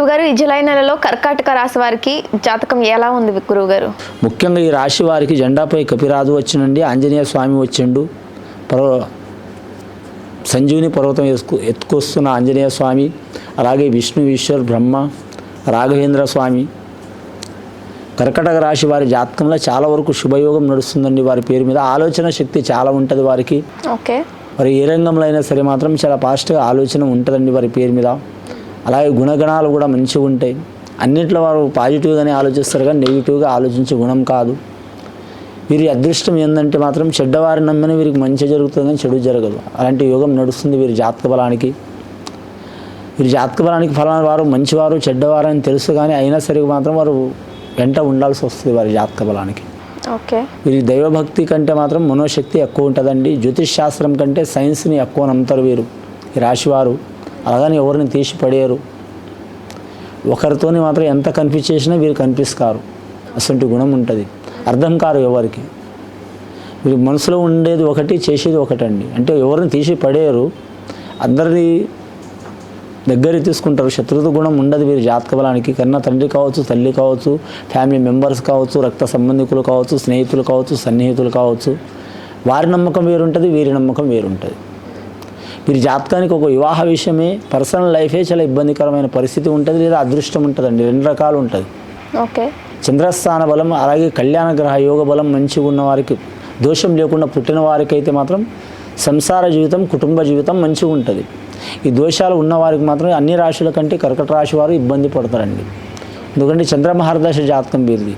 గురువుగారు ఈ జూలై నెలలో కర్కాటక రాశి వారికి జాతకం ఎలా ఉంది గురువుగారు? ముఖ్యంగా ఈ రాశి వారికి జెండాపై కపిరాజు వచ్చినండి ఆంజనేయ స్వామి వచ్చిండు. పర్వ సంజీవిని పర్వతం ఎత్తుకు ఎత్తుకొస్తున్న ఆంజనేయ స్వామి అలాగే విష్ణు ఈశ్వర్ బ్రహ్మ రాఘవేంద్ర స్వామి. కర్కటక రాశి వారి జాతకంలో చాలా వరకు శుభయోగం నడుస్తుందండి వారి పేరు మీద. ఆలోచన శక్తి చాలా ఉంటుంది వారికి. ఓకే. మరి ఏ రంగంలో అయినా సరే మాత్రం చాలా ఫాస్ట్గా ఆలోచన ఉంటుందండి వారి పేరు మీద. అలాగే గుణగణాలు కూడా మంచిగా ఉంటాయి. అన్నింటిలో వారు పాజిటివ్గానే ఆలోచిస్తారు కానీ నెగిటివ్గా ఆలోచించే గుణం కాదు. వీరి అదృష్టం ఏంటంటే మాత్రం చెడ్డవారిని నమ్మిన వీరికి మంచి జరుగుతుంది కానీ చెడు జరగదు. అలాంటి యోగం నడుస్తుంది వీరి జాతక బలానికి. వీరి జాతక బలానికి ఫలానా వారు మంచివారు చెడ్డవారు అని తెలుసు కానీ అయినా సరే మాత్రం వారు వెంట ఉండాల్సి వస్తుంది వారి జాతక బలానికి. ఓకే. వీరికి దైవభక్తి కంటే మాత్రం మనోశక్తి ఎక్కువ ఉంటుందండి. జ్యోతిష్ శాస్త్రం కంటే సైన్స్ని ఎక్కువ నమ్ముతారు వీరు. ఈ రాశివారు. అలాగని ఎవరిని తీసి పడేయరు ఒకరితోనే మాత్రం ఎంత కన్ఫ్యూజ్ చేసినా వీరు కనిపిస్తారు అసలు గుణం ఉంటుంది. అర్థం కారు ఎవరికి. వీరి మనసులో ఉండేది ఒకటి చేసేది ఒకటండి. అంటే ఎవరిని తీసి పడేయరు అందరినీ దగ్గర తీసుకుంటారు. శత్రుత గుణం ఉండదు వీరి జాతక బలానికి. కన్నా తండ్రి కావచ్చు తల్లి కావచ్చు ఫ్యామిలీ మెంబర్స్ కావచ్చు రక్త సంబంధికులు కావచ్చు స్నేహితులు కావచ్చు సన్నిహితులు కావచ్చు. వారి నమ్మకం వేరుంటుంది వీరి నమ్మకం వేరుంటుంది. వీరి జాతకానికి ఒక వివాహ విషయమే పర్సనల్ లైఫే చాలా ఇబ్బందికరమైన పరిస్థితి ఉంటుంది లేదా అదృష్టం ఉంటుందండి. రెండు రకాలు ఉంటుంది. ఓకే. చంద్రస్థాన బలం అలాగే కళ్యాణ గ్రహ యోగ బలం మంచిగా ఉన్న వారికి దోషం లేకుండా పుట్టిన వారికి అయితే మాత్రం సంసార జీవితం కుటుంబ జీవితం మంచిగా ఉంటుంది. ఈ దోషాలు ఉన్న వారికి మాత్రం అన్ని రాశుల కంటే కర్కట రాశి వారు ఇబ్బంది పడతారండి. ఎందుకంటే చంద్రమహర్దశ జాతకం వీరిది.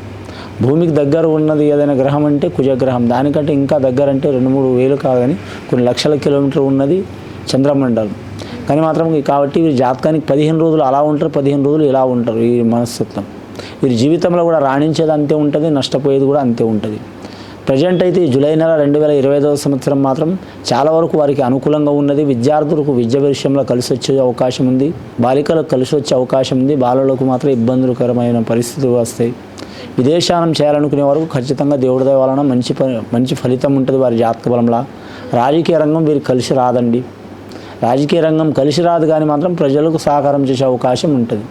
భూమికి దగ్గర ఉన్నది ఏదైనా గ్రహం అంటే కుజగ్రహం. దానికంటే ఇంకా దగ్గర అంటే రెండు మూడు వేలు కాదని కొన్ని లక్షల కిలోమీటర్లు ఉన్నది చంద్రమండలం. కానీ మాత్రం కాబట్టి వీరి జాతకానికి పదిహేను రోజులు అలా ఉంటారు పదిహేను రోజులు ఇలా ఉంటారు ఈ మనస్తత్వం. వీరి జీవితంలో కూడా రాణించేది అంతే ఉంటుంది నష్టపోయేది కూడా అంతే ఉంటుంది. ప్రజెంట్ అయితే జూలై నెల రెండు వేల ఇరవై ఐదవ సంవత్సరం మాత్రం చాలా వరకు వారికి అనుకూలంగా ఉన్నది. విద్యార్థులకు విద్య విషయంలో కలిసి వచ్చే అవకాశం ఉంది. బాలికలకు కలిసి వచ్చే అవకాశం ఉంది. బాలలకు మాత్రం ఇబ్బందులకరమైన పరిస్థితులు వస్తాయి. విదేశానం చేయాలనుకునే వరకు ఖచ్చితంగా దేవుడి దయ వలన మంచి ప- మంచి ఫలితం ఉంటుంది వారి జాతక బలంలా. రాజకీయ రంగం వీరికి కలిసి రాదండి. రాజకీయ రంగం కలిసి రాదు కానీ మాత్రం ప్రజలకు సహకారం చేసే అవకాశం ఉంటుంది.